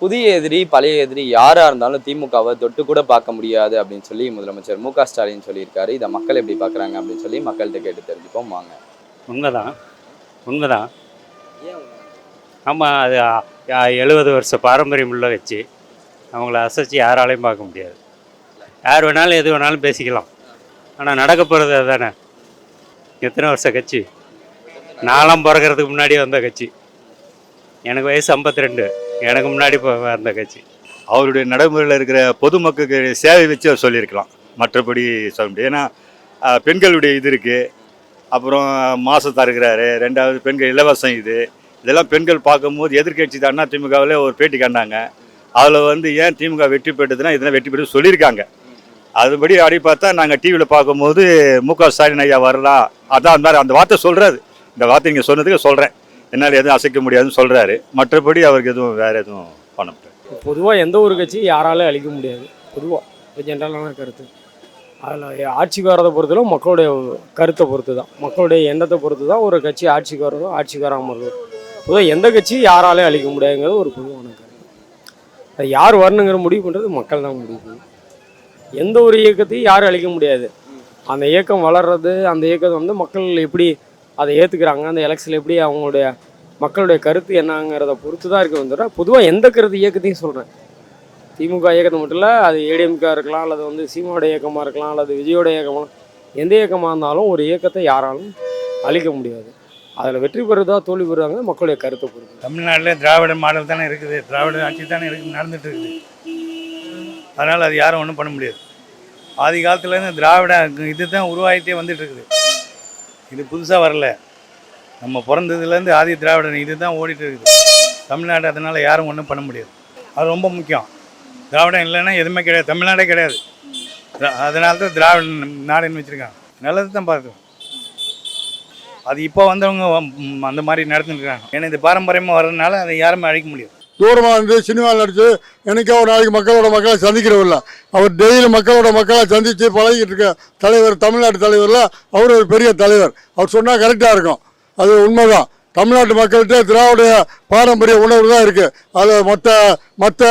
புதிய எதிரி பழைய எதிரி யாரா இருந்தாலும் திமுகவை தொட்டு கூட பார்க்க முடியாது அப்படின்னு சொல்லி முதலமைச்சர் மு க ஸ்டாலின் சொல்லியிருக்காரு. இதை மக்கள் எப்படி பார்க்குறாங்க அப்படின்னு சொல்லி மக்கள்கிட்ட கேட்டு தெரிஞ்சுப்போம். வாங்க. உண்மைதான். உண்மைதான். ஆமாம் அது எழுபது வருஷ பாரம்பரியம் உள்ள வச்சு அவங்கள அசைச்சு யாராலையும் பார்க்க முடியாது. யார் வேணாலும் எது வேணாலும் பேசிக்கலாம். ஆனால் நடக்க போகிறது அதுதானே எத்தனை வருஷ கட்சி? நாலாம் பிறக்கிறதுக்கு முன்னாடி வந்த கட்சி. எனக்கு வயசு 52 ரெண்டு. எனக்கு முன்னாடி இப்போ வந்த கட்சி. அவருடைய நடைமுறையில் இருக்கிற பொதுமக்களுக்கு சேவை வச்சு அவர் சொல்லியிருக்கலாம். மற்றபடி சொல்ல முடியும் ஏன்னா பெண்களுடைய இது இருக்குது அப்புறம் மாதம் தருகிறாரு ரெண்டாவது பெண்கள் இலவசம் இது. இதெல்லாம் பெண்கள் பார்க்கும்போது எதிர்க்கட்சி தான் திமுகவில் ஒரு பேட்டி கண்டாங்க. அதில் வந்து ஏன் திமுக வெற்றி பெற்றதுன்னா இதெல்லாம் வெற்றி பெற்று சொல்லியிருக்காங்க. அதுபடி அப்படி பார்த்தா நாங்கள் டிவியில் பார்க்கும்போது மு க ஸ்டாலின் ஐயா வரலாம். அதான் அந்த மாதிரி அந்த வார்த்தை சொல்கிறாரு இந்த வார்த்தை நீங்கள் சொன்னதுக்கு சொல்கிறேன் என்னால் எதுவும் அசைக்க முடியாதுன்னு சொல்கிறாரு மற்றபடி அவருக்கு எதுவும் வேறு எதுவும் பண்ண முடியாது. பொதுவாக எந்த ஒரு கட்சியும் யாராலும் அழிக்க முடியாது. பொதுவாக ஜென்ரலான கருத்து. அதில் ஆட்சிக்கு வரதை பொறுத்தலும் மக்களுடைய கருத்தை பொறுத்து தான் மக்களுடைய எண்ணத்தை பொறுத்து தான் ஒரு கட்சி ஆட்சிக்கு வரதோ ஆட்சிக்கு வராமல் பொதுவாக எந்த கட்சியும் யாராலையும் அழிக்க முடியாதுங்கிறது ஒரு பொதுவான கருத்து. அது யார் வரணுங்கிற முடிவு பண்ணுறது மக்கள் தான் முடிவு பண்ணும் எந்த ஒரு இயக்கத்தையும் யாரும் அழிக்க முடியாது. அந்த இயக்கம் வளர்றது அந்த இயக்கத்தை வந்து மக்கள் எப்படி அதை ஏற்றுக்கிறாங்க அந்த எலெக்ஷனில் எப்படி அவங்களுடைய மக்களுடைய கருத்து என்னங்கிறத பொறுத்து தான் இருக்க வந்துடுற பொதுவாக எந்த கருத்து இயக்கத்தையும் சொல்கிறேன் திமுக இயக்கத்தை மட்டும் இல்லை அது ஏடிஎம்கா இருக்கலாம் அல்லது வந்து சீமாவோட இயக்கமாக இருக்கலாம் அல்லது விஜயோட இயக்கமாக எந்த இயக்கமாக இருந்தாலும் ஒரு இயக்கத்தை யாராலும் அழிக்க முடியாது. அதில் வெற்றி பெறுதா தோல்வி பெறுறாங்க மக்களுடைய கருத்தை பொறுத்து. தமிழ்நாட்டில் திராவிட மாடல் தானே இருக்குது. திராவிட ஆட்சி தானே இருக்குது நடந்துட்டு இருக்குது. அதனால் அது யாரும் ஒன்றும் பண்ண முடியாது. ஆதி காலத்துலேருந்து திராவிட இது தான் உருவாகிட்டே வந்துட்டு இருக்குது. இது புதுசாக வரல. நம்ம பிறந்ததுலேருந்து ஆதி திராவிடன் இது தான் ஓடிட்டு இருக்குது. தமிழ்நாடு அதனால் யாரும் ஒன்றும் பண்ண முடியாது. அது ரொம்ப முக்கியம். திராவிடம் இல்லைன்னா எதுவுமே கிடையாது. தமிழ்நாடே கிடையாது. அதனால தான் திராவிட நாடுன்னு வச்சுருக்காங்க. நல்லது தான் பார்த்து அது இப்போ வந்தவங்க அந்த மாதிரி நடந்துருக்காங்க ஏன்னா இது பாரம்பரியமாக வர்றதுனால அதை யாருமே அழிக்க முடியாது. தூரமாக இருந்து சினிமாவில் நடிச்சு எனக்கே ஒரு நாளைக்கு மக்களோட மக்களை சந்திக்கிறவில்ல அவர் டெய்லி மக்களோட மக்களை சந்தித்து பழகிட்டு இருக்க தலைவர் தமிழ்நாட்டு தலைவரில் அவர் ஒரு பெரிய தலைவர். அவர் சொன்னால் கரெக்டாக இருக்கும். அது உண்மைதான். தமிழ்நாட்டு மக்கள்கிட்ட திராவிட பாரம்பரிய உணர்வு தான் இருக்குது அதை மற்ற மற்ற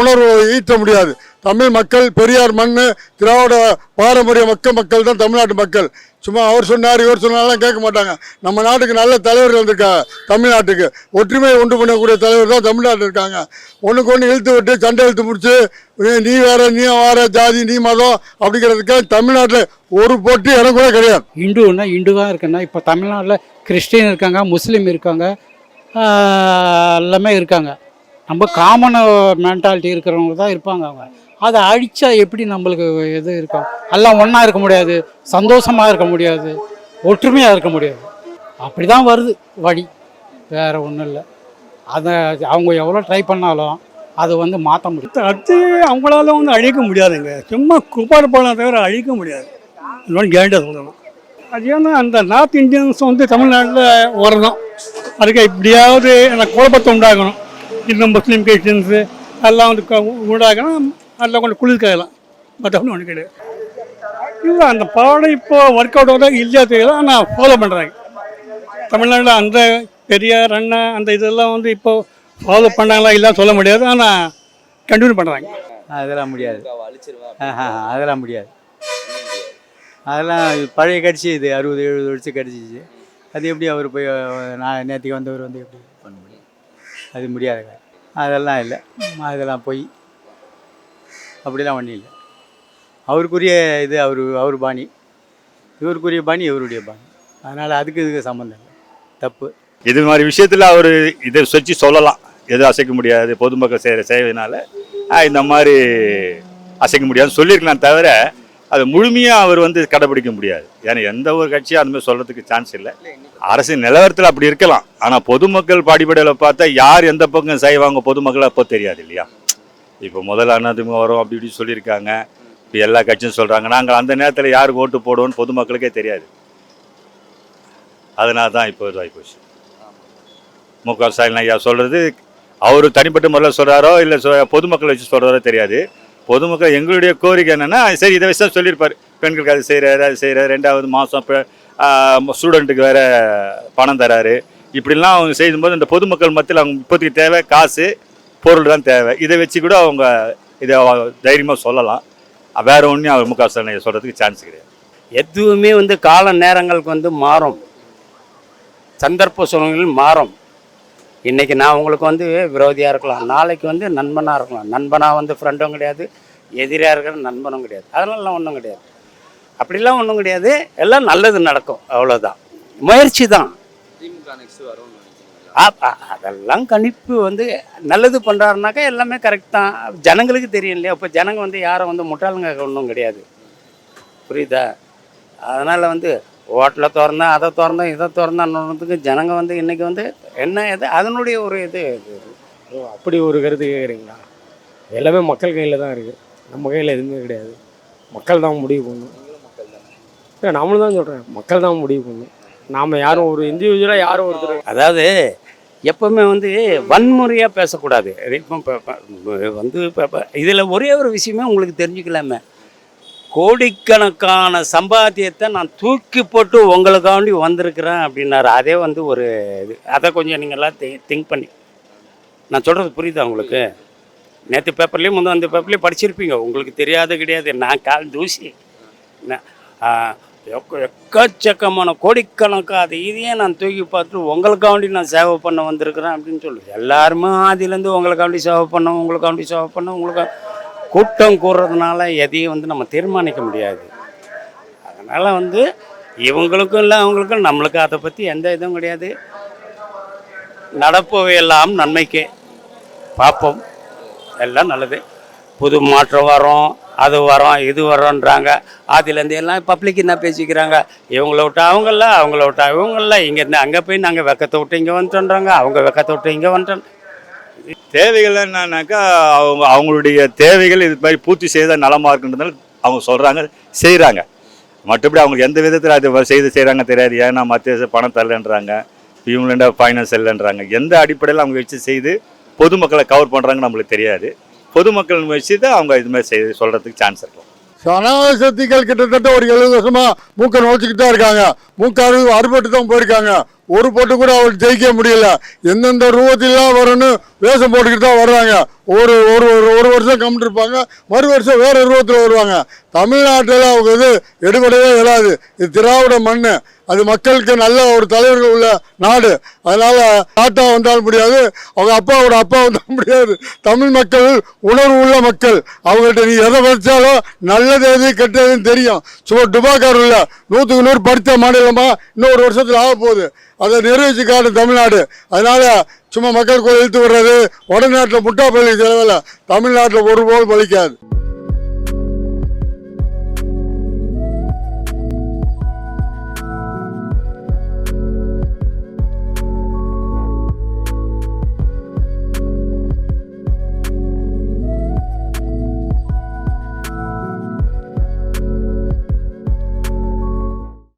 உணர்வு ஈட்ட முடியாது. தமிழ் மக்கள் பெரியார் மண் திராவிட பாரம்பரிய மக்கள் மக்கள் தான் தமிழ்நாட்டு மக்கள். சும்மா அவர் சொன்னார் இவர் சொன்னாலும் கேட்க மாட்டாங்க. நம்ம நாட்டுக்கு நல்ல தலைவர்கள் வந்திருக்காங்க தமிழ்நாட்டுக்கு. ஒற்றுமையை உண்டு பண்ணக்கூடிய தலைவர் தான் தமிழ்நாட்டில் இருக்காங்க. ஒன்றுக்கு ஒன்று இழுத்து விட்டு சண்டை இழுத்து பிடிச்சி நீ வேற நீ வேற ஜாதி நீ மதம் அப்படிங்கிறதுக்காக தமிழ்நாட்டில் ஒரு போட்டி இடம் கூட கிடையாது. இந்துன்னா இந்துவாக இருக்குன்னா இப்போ தமிழ்நாட்டில் கிறிஸ்டின் இருக்காங்க முஸ்லீம் இருக்காங்க எல்லாமே இருக்காங்க. நம்ம காமன் மென்டாலிட்டி இருக்கிறவங்க தான் இருப்பாங்க அவங்க. அதை அழிச்சா எப்படி நம்மளுக்கு எது இருக்கும்? எல்லாம் ஒன்றா இருக்க முடியாது. சந்தோஷமாக இருக்க முடியாது. ஒற்றுமையாக இருக்க முடியாது. அப்படி தான் வருது வழி. வேறு ஒன்றும் இல்லை. அதை அவங்க எவ்வளோ ட்ரை பண்ணாலும் அதை வந்து மாற்ற முடியும் அடுத்து அவங்களால வந்து அழிக்க முடியாதுங்க. சும்மா குப்பாடு போகலாம் தவிர அழிக்க முடியாது. இன்னொன்று கேரண்டியாக சொல்லணும். அது ஏன்னா அந்த நார்த் இந்தியன்ஸ் வந்து தமிழ்நாட்டில் வரணும் அதுக்கு இப்படியாவது அந்த குழப்பத்தை உண்டாகணும் இன்னும் முஸ்லீம் கிறிஸ்டின்ஸு எல்லாம் வந்து க- உண்டாகணும் அதில் கொஞ்சம் குளிர்க்கலாம் பட் ஒன்றும் ஒன்று கிடையாது. இல்லை அந்த பாடம் இப்போ ஒர்க் அவுட் வந்து இல்லையா தெரியல. ஆனால் ஃபாலோ பண்ணுறாங்க தமிழ்நாட்டில் அந்த பெரியார் அண்ணன் அந்த இதெல்லாம் வந்து இப்போ ஃபாலோ பண்ணாங்களா இல்லை சொல்ல முடியாது. ஆனால் கண்டினியூ பண்ணுறாங்க அதெல்லாம் முடியாது. அதெல்லாம் முடியாது. அதெல்லாம் பழைய கட்சி இது அறுபது எழுபது வருஷம் கடிச்சிச்சு. அது எப்படி அவர் போய் நான் நேற்றுக்கு வந்தவர் வந்து எப்படி பண்ண முடியும்? அது முடியாதுங்க அதெல்லாம் இல்லை. அதெல்லாம் போய் அப்படிலாம் ஒன்றும் இல்லை. அவருக்குரிய இது அவர் அவர் பாணி. இவருக்குரிய பாணி இவருடைய பாணி. அதனால் அதுக்கு இதுக்கு சம்மந்தம் இல்லை. தப்பு. இது மாதிரி விஷயத்தில் அவர் இதை சொச்சு சொல்லலாம். எதுவும் அசைக்க முடியாது. பொதுமக்கள் செய்கிற சேவையினால இந்த மாதிரி அசைக்க முடியாதுன்னு சொல்லியிருக்கலாம் தவிர அது முழுமையாக அவர் வந்து கடைபிடிக்க முடியாது. ஏன்னா எந்த ஒரு கட்சியும் அந்த மாதிரி சொல்கிறதுக்கு சான்ஸ் இல்லை. அரசு நிலவரத்தில் அப்படி இருக்கலாம். ஆனால் பொதுமக்கள் பாடிப்படையில் பார்த்தா யார் எந்த பக்கம் செய்வாங்க பொதுமக்கள் அப்போ தெரியாது இல்லையா? இப்போ முதல்ல அதிமுக வரும் அப்படி இப்படி சொல்லியிருக்காங்க. இப்போ எல்லா கட்சியும் சொல்கிறாங்க நாங்கள் அந்த நேரத்தில் யாருக்கு ஓட்டு போடுவோம்னு பொதுமக்களுக்கே தெரியாது. அதனால தான் இப்போ இதாகி போச்சு. மு க ஸ்டாலின் ஐயா சொல்கிறது அவர் தனிப்பட்ட முறையில் சொல்கிறாரோ இல்லை சொ பொதுமக்களை வச்சு சொல்கிறாரோ தெரியாது. பொதுமக்கள் எங்களுடைய கோரிக்கை என்னென்னா சரி இதை வச்சு தான் சொல்லியிருப்பார். பெண்களுக்கு அது செய்கிறாரு அது செய்கிறாரு ரெண்டாவது மாதம் இப்போ ஸ்டூடெண்ட்டுக்கு வேறு பணம் தராரு. இப்படிலாம் அவங்க செய்யும்போது இந்த பொதுமக்கள் மத்தியில் அவங்க இப்போதைக்கு தேவை காசு. பொருள் தான் தேவை. இதை வச்சு கூட அவங்க இதை தைரியமாக சொல்லலாம். வேற ஒன்றும் அவர் முக ஸ்டாலின் சொல்கிறதுக்கு சான்ஸ் கிடையாது. எதுவுமே வந்து கால நேரங்களுக்கு வந்து மாறும். சந்தர்ப்ப சூழ்நிலைகள் மாறும். இன்றைக்கி நான் உங்களுக்கு வந்து விரோதியாக இருக்கலாம். நாளைக்கு வந்து நண்பனாக இருக்கலாம். நண்பனாக வந்து ஃப்ரெண்டும் கிடையாது. எதிராக இருக்கிற நண்பனும் கிடையாது. அதனாலலாம் ஒன்றும் கிடையாது. அப்படிலாம் ஒன்றும் கிடையாது. எல்லாம் நல்லது நடக்கும். அவ்வளோதான் முயற்சி தான். திமுக நெக்ஸ்ட் ஆ- அதெல்லாம் கணிப்பு வந்து நல்லது பண்ணுறாருனாக்கா எல்லாமே கரெக்ட் தான். ஜனங்களுக்கு தெரியும் இல்லையா? இப்போ ஜனங்க வந்து யாரும் வந்து முட்டாளுங்க ஒன்றும் கிடையாது. புரியுதா? அதனால் வந்து ஹோட்டலை திறந்தா அதை திறந்தா இதை திறந்தான்றதுக்கு ஜனங்க வந்து இன்றைக்கி வந்து என்ன இது? அதனுடைய ஒரு இது. அப்படி ஒரு கருத்து கேட்குறீங்களா எல்லாமே மக்கள் கையில் தான் இருக்குது நம்ம கையில் எதுவுமே கிடையாது. மக்கள் தான் முடிவு பண்ணணும். இல்லை நாமளும் தான் சொல்கிறேன் மக்கள் தான் முடிவு பண்ணணும். நாம் யாரும் ஒரு இண்டிவிஜுவலாக யாரும் ஒருத்தர் அதாவது எப்பவுமே வந்து வன்முறையாக பேசக்கூடாது. வந்து இதில் ஒரே ஒரு விஷயமே உங்களுக்கு தெரிஞ்சுக்கலாமே. கோடிக்கணக்கான சம்பாத்தியத்தை நான் தூக்கி போட்டு உங்களுக்காண்டி வந்திருக்கிறேன் அப்படின்னாரு. அதே வந்து ஒரு இது. அதை கொஞ்சம் நீங்கள்லாம் திங்க் பண்ணி. நான் சொல்கிறது புரியுதா உங்களுக்கு? நேற்று பேப்பர்லேயும் முந்தைய அந்த பேப்பர்லேயும் படிச்சிருப்பீங்க. உங்களுக்கு தெரியாது கிடையாது. நான் கால் தூசி. என்ன, எக்க- எக்கச்சக்கமான கோடிக்கணக்காக அது இதையே நான் தூக்கி பார்த்துட்டு உங்களுக்காண்டி நான் சேவை பண்ண வந்திருக்கிறேன் அப்படின்னு சொல்லு எல்லாருமே ஆதியிலேருந்து உங்களுக்காண்டி சேவை பண்ண உங்களுக்காண்டி சேவை பண்ண உங்களுக்கு கூட்டம் கூடுறதுனால எதையும் வந்து நம்ம தீர்மானிக்க முடியாது. அதனால் வந்து இவங்களுக்கும் இல்லை அவங்களுக்கும் நம்மளுக்கு அதை பற்றி எந்த இதுவும் கிடையாது. நடப்பவை எல்லாம் நன்மைக்கு. பார்ப்போம். எல்லாம் நல்லது. புது மாற்றம் வரும். அது வரும் இது வரோன்றாங்க. அதுலேருந்து எல்லாம் பப்ளிக் என்ன பேசிக்கிறாங்க? இவங்கள விட்டா அவங்கள அவங்கள விட்டா இவங்கள. இங்கேருந்து அங்கே போய் நாங்கள் வெக்கத்தை விட்டு இங்கே வந்துட்டோன்றாங்க. அவங்க வெக்கத்தை விட்டு இங்கே வந்துட்டோம். தேவைகள் என்னன்னாக்கா அவங்க அவங்களுடைய தேவைகள் இது மாதிரி பூர்த்தி செய்தால் நலமாக இருக்குன்றதுனால அவங்க சொல்கிறாங்க செய்கிறாங்க மற்றபடி அவங்க எந்த விதத்தில் அது செய்து செய்கிறாங்க தெரியாது. ஏன்னா மத்திய பணம் தரலன்றாங்க. இவங்கள ஃபைனான்ஸ் இல்லைன்றாங்க. எந்த அடிப்படையில் அவங்க வச்சு செய்து பொதுமக்களை கவர் பண்ணுறாங்கன்னு நம்மளுக்கு தெரியாது. பொதுமக்கள் முயற்சி தான் அவங்க இது மாதிரி செய்ய சொல்கிறதுக்கு சான்ஸ் இருக்கும் சனாசக்திகள் சக்திகள் கிட்டத்தட்ட ஒரு எழுபது வருஷமா மூக்க நோச்சிக்கிட்டு தான் இருக்காங்க. மூக்க அறுபது அறுபட்டு தான் போயிருக்காங்க. ஒரு போட்டு கூட அவர் ஜெயிக்க முடியல. எந்தெந்த ரூபத்திலாம் வரும்னு வேஷம் போட்டுக்கிட்டு தான் வர்றாங்க. ஒரு ஒரு ஒரு ஒரு வருஷம் கம்மிட்டு இருப்பாங்க மறு வருஷம் வேறு உருவத்தில் வருவாங்க. தமிழ்நாட்டில் அவங்க இது எடுபடவே இயலாது. இது திராவிட மண் அது மக்களுக்கு நல்ல ஒரு தலைவர்கள் உள்ள நாடு. அதனால் தாத்தா வந்தாலும் முடியாது அவங்க அப்பாவோட அப்பா வந்தாலும் முடியாது. தமிழ் மக்கள் உணர்வு உள்ள மக்கள். அவங்கள்ட்ட நீ எதை படித்தாலும் நல்லது எது கெட்டதுன்னு தெரியும். சும்மா டுபாக்கார் இல்லை நூற்றுக்கு நூறு படித்த மாநிலமா இன்னொரு வருஷத்தில் ஆக போகுது அதை நிர்வகிச்சு தமிழ்நாடு. அதனால் சும்மா மக்கள் கூட இழுத்து விடுறது வடநாட்டில் முட்டா பள்ளி செலவில் தமிழ்நாட்டில் ஒருபோல் பலிக்காது.